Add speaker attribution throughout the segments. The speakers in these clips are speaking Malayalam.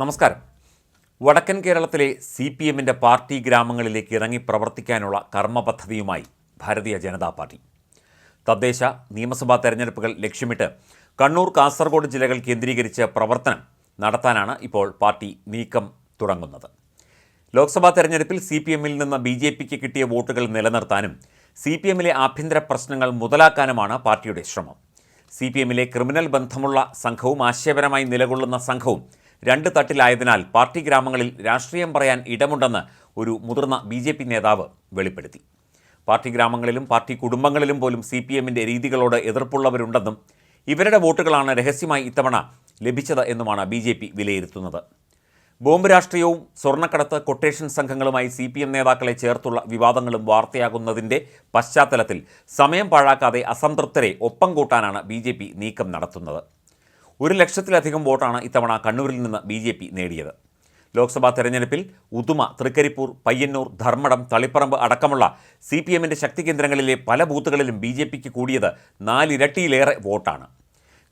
Speaker 1: നമസ്കാരം. വടക്കൻ കേരളത്തിലെ സി പി എമ്മിന്റെ പാർട്ടി ഗ്രാമങ്ങളിലേക്ക് ഇറങ്ങി പ്രവർത്തിക്കാനുള്ള കർമ്മ പദ്ധതിയുമായി ഭാരതീയ ജനതാ പാർട്ടി. തദ്ദേശ നിയമസഭാ തെരഞ്ഞെടുപ്പുകൾ ലക്ഷ്യമിട്ട് കണ്ണൂർ കാസർഗോഡ് ജില്ലകൾ കേന്ദ്രീകരിച്ച് പ്രവർത്തനം നടത്താനാണ് ഇപ്പോൾ പാർട്ടി നീക്കം തുടങ്ങുന്നത്. ലോക്സഭാ തെരഞ്ഞെടുപ്പിൽ സി പി എമ്മിൽ നിന്ന് ബി ജെ പിക്ക് കിട്ടിയ വോട്ടുകൾ നിലനിർത്താനും സി പി എമ്മിലെ ആഭ്യന്തര പ്രശ്നങ്ങൾ മുതലാക്കാനുമാണ് പാർട്ടിയുടെ ശ്രമം. സി പി എമ്മിലെ ക്രിമിനൽ ബന്ധമുള്ള സംഘവും ആശയപരമായി നിലകൊള്ളുന്ന സംഘവും രണ്ട് തട്ടിലായതിനാൽ പാർട്ടി ഗ്രാമങ്ങളിൽ രാഷ്ട്രീയം പറയാൻ ഇടമുണ്ടെന്ന് ഒരു മുതിർന്ന ബി ജെ പി നേതാവ് വെളിപ്പെടുത്തി. പാർട്ടി ഗ്രാമങ്ങളിലും പാർട്ടി കുടുംബങ്ങളിലും പോലും സി പി എമ്മിന്റെ രീതികളോട് എതിർപ്പുള്ളവരുണ്ടെന്നും ഇവരുടെ വോട്ടുകളാണ് രഹസ്യമായി ഇത്തവണ ലഭിച്ചത് എന്നുമാണ് ബി ജെ പി വിലയിരുത്തുന്നത്. ബോംബ് രാഷ്ട്രീയവും സ്വർണക്കടത്ത് കൊട്ടേഷൻ സംഘങ്ങളുമായി സി പി എം നേതാക്കളെ ചേർത്തുള്ള വിവാദങ്ങളും വാർത്തയാകുന്നതിന്റെ പശ്ചാത്തലത്തിൽ സമയം പാഴാക്കാതെ അസംതൃപ്തരെ ഒപ്പം കൂട്ടാനാണ് ബി നീക്കം നടത്തുന്നത്. ഒരു ലക്ഷത്തിലധികം വോട്ടാണ് ഇത്തവണ കണ്ണൂരിൽ നിന്ന് ബി ജെ പി നേടിയത്. ലോക്സഭാ തെരഞ്ഞെടുപ്പിൽ ഉദുമ തൃക്കരിപ്പൂർ പയ്യന്നൂർ ധർമ്മടം തളിപ്പറമ്പ് അടക്കമുള്ള സി പി എമ്മിന്റെ ശക്തി കേന്ദ്രങ്ങളിലെ പല ബൂത്തുകളിലും ബി ജെ പിക്ക് കൂടിയത് നാലിരട്ടിയിലേറെ വോട്ടാണ്.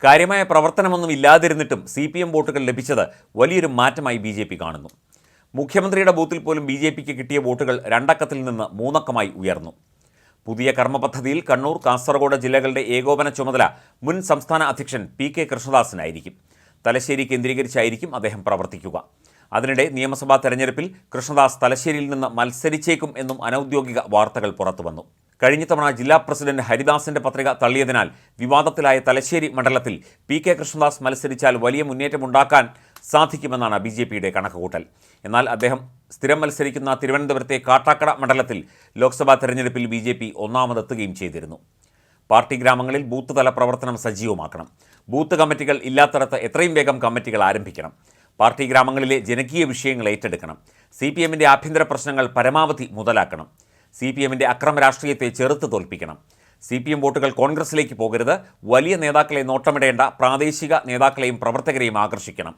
Speaker 1: കാര്യമായ പ്രവർത്തനമൊന്നും ഇല്ലാതിരുന്നിട്ടും സി പി എം വോട്ടുകൾ ലഭിച്ചത് വലിയൊരു മാറ്റമായി ബി ജെ പി കാണുന്നു. മുഖ്യമന്ത്രിയുടെ ബൂത്തിൽ പോലും ബി ജെ പിക്ക് കിട്ടിയ വോട്ടുകൾ രണ്ടക്കത്തിൽ നിന്ന് മൂന്നക്കമായി ഉയർന്നു. പുതിയ കർമ്മ പദ്ധതിയിൽ കണ്ണൂർ കാസർഗോഡ് ജില്ലകളുടെ ഏകോപന ചുമതല മുൻ സംസ്ഥാന അധ്യക്ഷൻ പി കെ കൃഷ്ണദാസിനായിരിക്കും. തലശ്ശേരി കേന്ദ്രീകരിച്ചായിരിക്കും അദ്ദേഹം പ്രവർത്തിക്കുക. അതിനിടെ നിയമസഭാ തെരഞ്ഞെടുപ്പിൽ കൃഷ്ണദാസ് തലശ്ശേരിയിൽ നിന്ന് മത്സരിച്ചേക്കും എന്നും അനൌദ്യോഗിക വാർത്തകൾ പുറത്തുവന്നു. കഴിഞ്ഞ തവണ ജില്ലാ പ്രസിഡന്റ് ഹരിദാസിന്റെ പത്രിക തള്ളിയതിനാൽ വിവാദത്തിലായ തലശ്ശേരി മണ്ഡലത്തിൽ പി കെ കൃഷ്ണദാസ് മത്സരിച്ചാൽ വലിയ മുന്നേറ്റമുണ്ടാക്കാൻ സാധിക്കുമെന്നാണ് ബി ജെ പിയുടെ കണക്കുകൂട്ടൽ. എന്നാൽ അദ്ദേഹം സ്ഥിരം മത്സരിക്കുന്ന തിരുവനന്തപുരത്തെ കാട്ടാക്കട മണ്ഡലത്തിൽ ലോക്സഭാ തെരഞ്ഞെടുപ്പിൽ ബി ജെ പി ഒന്നാമതെത്തുകയും ചെയ്തിരുന്നു. പാർട്ടി ഗ്രാമങ്ങളിൽ ബൂത്ത് തല പ്രവർത്തനം സജീവമാക്കണം. ബൂത്ത് കമ്മിറ്റികൾ ഇല്ലാത്തിടത്ത് എത്രയും വേഗം കമ്മിറ്റികൾ ആരംഭിക്കണം. പാർട്ടി ഗ്രാമങ്ങളിലെ ജനകീയ വിഷയങ്ങൾ ഏറ്റെടുക്കണം. സി പി എമ്മിന്റെ ആഭ്യന്തര പ്രശ്നങ്ങൾ പരമാവധി മുതലാക്കണം. സി പി എമ്മിന്റെ അക്രമ രാഷ്ട്രീയത്തെ ചെറുത്ത് തോൽപ്പിക്കണം. സി പി എം വോട്ടുകൾ കോൺഗ്രസിലേക്ക് പോകരുത്. വലിയ നേതാക്കളെ നോട്ടമിടേണ്ട പ്രാദേശിക നേതാക്കളെയും പ്രവർത്തകരെയും ആകർഷിക്കണം.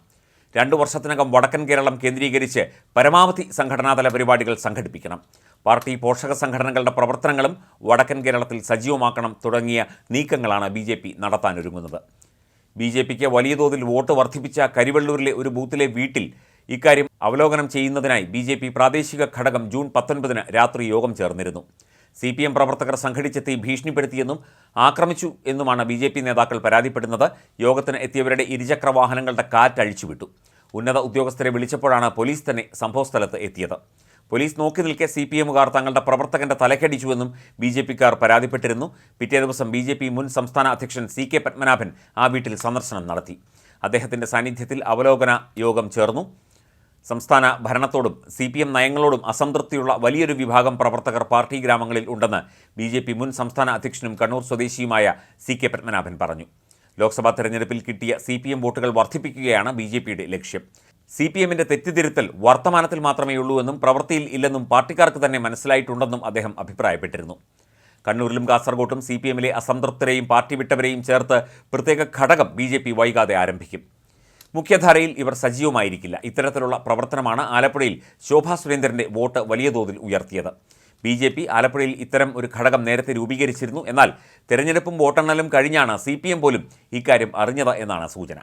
Speaker 1: രണ്ടു വർഷത്തിനകം വടക്കൻ കേരളം കേന്ദ്രീകരിച്ച് പരമാവധി സംഘടനാതല പരിപാടികൾ സംഘടിപ്പിക്കണം. പാർട്ടി പോഷക സംഘടനകളുടെ പ്രവർത്തനങ്ങളും വടക്കൻ കേരളത്തിൽ സജീവമാക്കണം തുടങ്ങിയ നീക്കങ്ങളാണ് ബി ജെ പി നടത്താനൊരുങ്ങുന്നത്. ബി ജെ പിക്ക് വലിയ തോതിൽ വോട്ട് വർദ്ധിപ്പിച്ച കരിവള്ളൂരിലെ ഒരു ബൂത്തിലെ വീട്ടിൽ ഇക്കാര്യം അവലോകനം ചെയ്യുന്നതിനായി ബി പ്രാദേശിക ഘടകം ജൂൺ പത്തൊൻപതിന് രാത്രി യോഗം ചേർന്നിരുന്നു. സി പി എം പ്രവർത്തകർ സംഘടിച്ചെത്തി ഭീഷണിപ്പെടുത്തിയെന്നും ആക്രമിച്ചു എന്നുമാണ് ബി ജെ പി നേതാക്കൾ പരാതിപ്പെടുന്നത്. യോഗത്തിന് എത്തിയവരുടെ ഇരുചക്ര വാഹനങ്ങളുടെ കാറ്റഴിച്ചുവിട്ടു ഉന്നത ഉദ്യോഗസ്ഥരെ വിളിച്ചപ്പോഴാണ് പോലീസ് തന്നെ സംഭവസ്ഥലത്ത് എത്തിയത്. പോലീസ് നോക്കി നിൽക്കെ സി പി എമ്മുകാർ തങ്ങളുടെ പ്രവർത്തകന്റെ തലക്കടിച്ചുവെന്നും ബി ജെ പിക്കാർ പരാതിപ്പെട്ടിരുന്നു. പിറ്റേ ദിവസം ബി ജെ പി മുൻ സംസ്ഥാന അധ്യക്ഷൻ സി കെ പത്മനാഭൻ ആ വീട്ടിൽ സന്ദർശനം നടത്തി. അദ്ദേഹത്തിന്റെ സാന്നിധ്യത്തിൽ അവലോകന യോഗം ചേർന്നു. സംസ്ഥാന ഭരണത്തോടും സി പി എം നയങ്ങളോടും അസംതൃപ്തിയുള്ള വലിയൊരു വിഭാഗം പ്രവർത്തകർ പാർട്ടി ഗ്രാമങ്ങളിൽ ഉണ്ടെന്ന് ബി ജെ പി മുൻ സംസ്ഥാന അധ്യക്ഷനും കണ്ണൂർ സ്വദേശിയുമായ സി കെ പത്മനാഭൻ പറഞ്ഞു. ലോക്സഭാ തെരഞ്ഞെടുപ്പിൽ കിട്ടിയ സി പി എം വോട്ടുകൾ വർദ്ധിപ്പിക്കുകയാണ് ബി ജെ പിയുടെ ലക്ഷ്യം. സി പി എമ്മിന്റെ തെറ്റിതിരുത്തൽ വർത്തമാനത്തിൽ മാത്രമേ ഉള്ളൂ എന്നും പ്രവൃത്തിയിൽ ഇല്ലെന്നും പാർട്ടിക്കാർക്ക് തന്നെ മനസ്സിലായിട്ടുണ്ടെന്നും അദ്ദേഹം അഭിപ്രായപ്പെട്ടിരുന്നു. കണ്ണൂരിലും കാസർഗോട്ടും സി പി എമ്മിലെ അസംതൃപ്തരെയും പാർട്ടി വിട്ടവരെയും ചേർത്ത് പ്രത്യേക ഘടകം ബി ജെ പി വൈകാതെ ആരംഭിക്കും. മുഖ്യധാരയിൽ ഇവർ സജീവമായിരിക്കില്ല. ഇത്തരത്തിലുള്ള പ്രവർത്തനമാണ് ആലപ്പുഴയിൽ ശോഭാ സുരേന്ദ്രന്റെ വോട്ട് വലിയ തോതിൽ ഉയർത്തിയത്. ബി ജെ പി ആലപ്പുഴയിൽ ഇത്തരം ഒരു ഘടകം നേരത്തെ രൂപീകരിച്ചിരുന്നു. എന്നാൽ തെരഞ്ഞെടുപ്പും വോട്ടെണ്ണലും കഴിഞ്ഞാണ് സി പി എം പോലും ഇക്കാര്യം അറിഞ്ഞത് എന്നാണ് സൂചന.